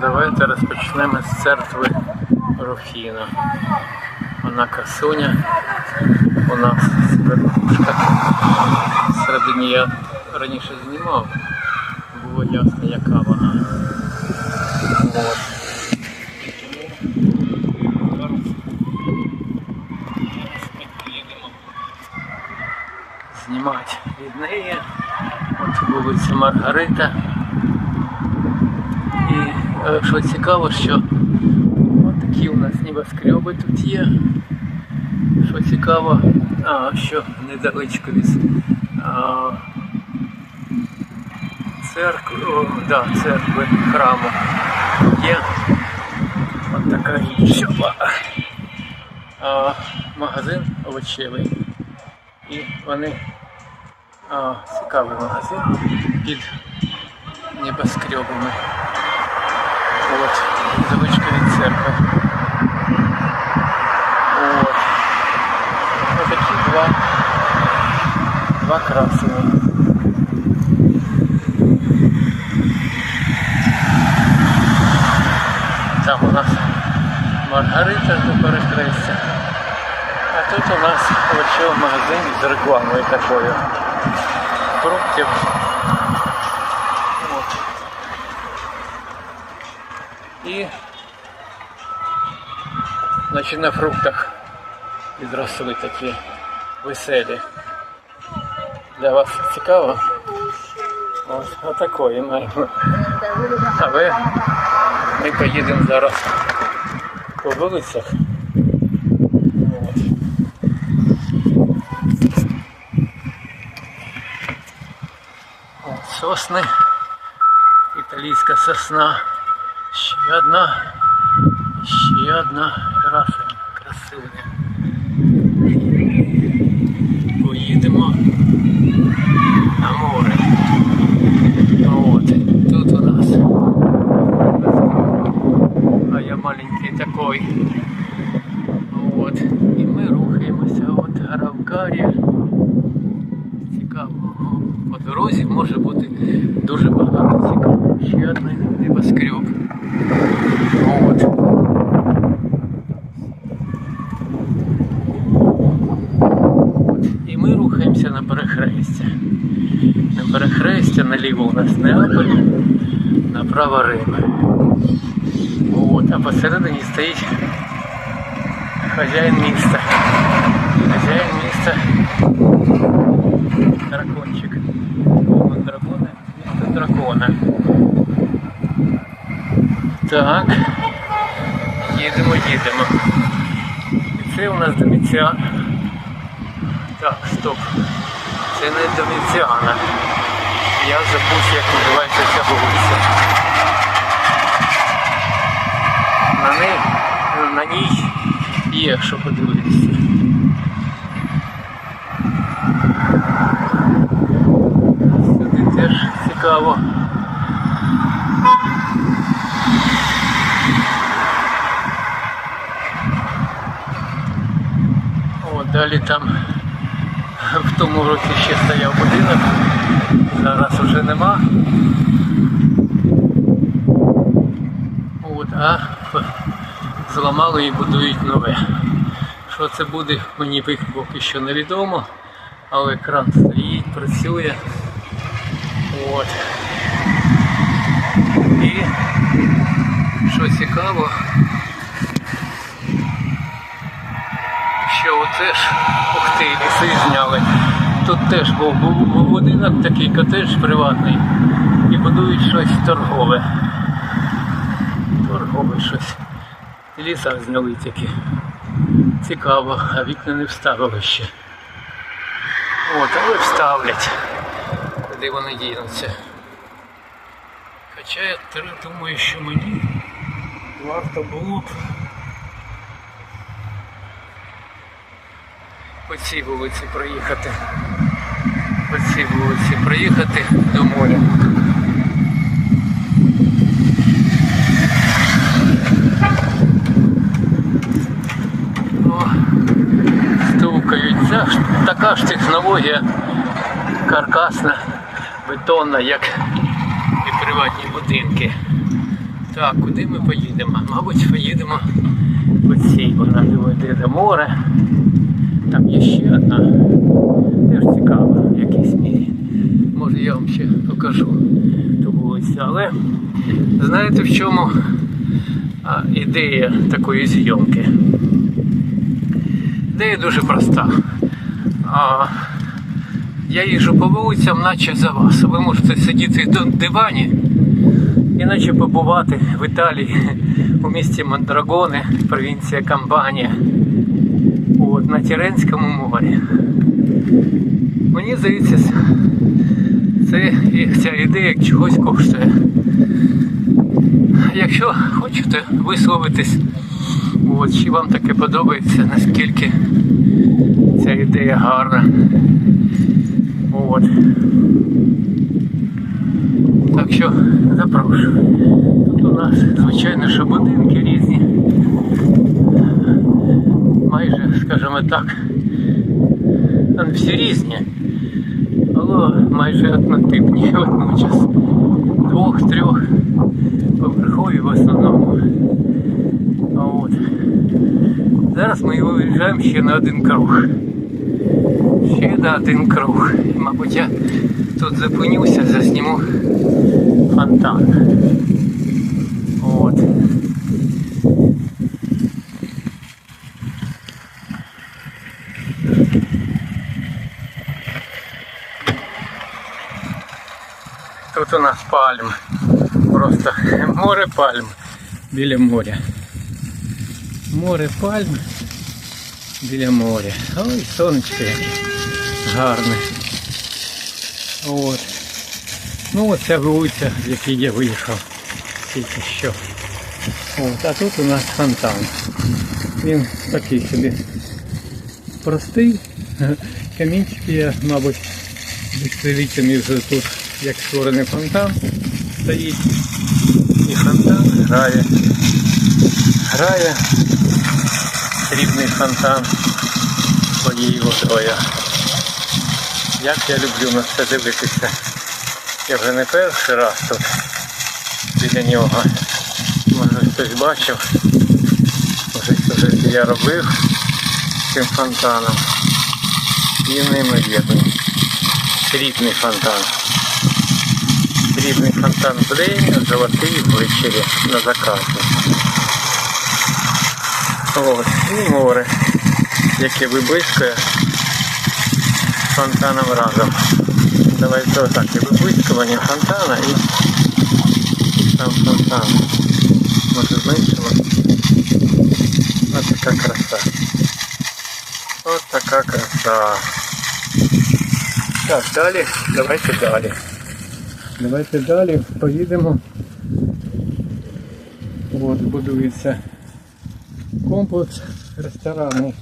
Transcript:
Давайте розпочнемо з церкви Руфіна. Вона красуня. У нас верхушка. Всередині я раніше знімав. Було ясно, яка вона. От. Знімати від неї. От вулиця Маргарита. Що цікаво, що от такі у нас небоскреби тут є. Що цікаво, а, що недалечко від а, церкви, о, да, церкви храму є от така річ. Магазин овочевий. І вони а, цікавий магазин під небоскребами. От, завичка від церкви. От. Ось такі два, два красені. Там у нас Маргарита до перехрестя. А тут у нас овочевий магазин з рекламою такою. Фруктів. І значить, на фруктах відросли такі веселі. Для вас цікаво? Ось отакої маємо. А ви ми поїдемо зараз по вулицях. Сосни, італійська сосна. Ще одна, ще одна красуня, красуня. Поїдемо на море. От, тут у нас. А я маленький такой. От. І ми рухаємося. От Аравкарія. Цікаво. По дорозі може бути дуже багато цікаво. Ще один небоскреб. От. От. І ми рухаємося на перехрестя. На перехрестя наліво у нас Неаполь, направо Рим. От. А посередині стоїть хазяїн міста. Хазяїн міста дракончик. Вон дракони, місто дракона. Так. Їдемо, їдемо. І це у нас Доміціан. Так, стоп. Не Доміціана. Я забув, як називається ця вулиця. На ній, на ній є, що подивитися. Сюди теж цікаво. О, далі там в тому році ще стояв будинок, зараз вже нема. От, а зламали і будують нове. Що це буде, мені поки що невідомо, але кран стоїть, працює. От. І що цікаво, що оце ж, ух ти, ліси зняли. Тут теж був, був, будинок такий котедж приватний і будують щось торгове. Торгове щось. Ліса зняли тільки. Цікаво, а вікна не вставили ще. От, але вставлять. Куди вони дінуться. Хоча я думаю, що мені варто було б по цій вулиці проїхати. Цій вулиці проїхати до моря. О, стукають. Це ж така ж технологія каркасна, бетонна, як і приватні будинки. Так, куди ми поїдемо? Мабуть, поїдемо по цій, вона доведе до моря. Там є ще одна. Теж цікаво, в якійсь мірі. Може я вам ще покажу ту вулицю. Але знаєте в чому ідея такої зйомки? Ідея дуже проста. А, я їжджу по вулицям, наче за вас. Ви можете сидіти на дивані іначе побувати в Італії у місті Мондрагоне, провінція Кампанія, от, на Тіренському морі. Мені здається, це, ця ідея чогось коштує. Якщо хочете висловитись, от, чи вам таке подобається, наскільки ця ідея гарна. От. Так що запрошую. Тут у нас, звичайно, що різні. Майже, скажімо так, там всі різні, але майже однотипні водночас. Двох-трьох поверхові в основному. А От. Зараз ми виїжджаємо ще на один круг. Ще на один круг. І, мабуть, я тут зупинюся, засніму фонтан. От. Тут у нас пальм. Просто море пальм біля моря. Море пальм біля моря. Ой, сонечко яке гарне. От. Ну оця вулиця, з якій я виїхав тільки що. От, а тут у нас фонтан. Він такий собі простий. Камінчики я, мабуть, десятиліттями вже тут як створений фонтан стоїть. І фонтан грає. Грає срібний фонтан своєю водою. Як я люблю на це дивитися. Я вже не перший раз тут біля нього. Може хтось бачив. Може хтось я робив цим фонтаном. І неймовірний. Срібний фонтан. Срібний фонтан вдень, золотий ввечері на закаті. От. І море, яке виблискує фонтаном разом. Давайте отак, і виблискування фонтана і сам фонтан. Може зменшимо. Ось така краса. Ось така краса. Так, далі, давайте далі. Давайте далі поїдемо. От будується комплекс ресторанний.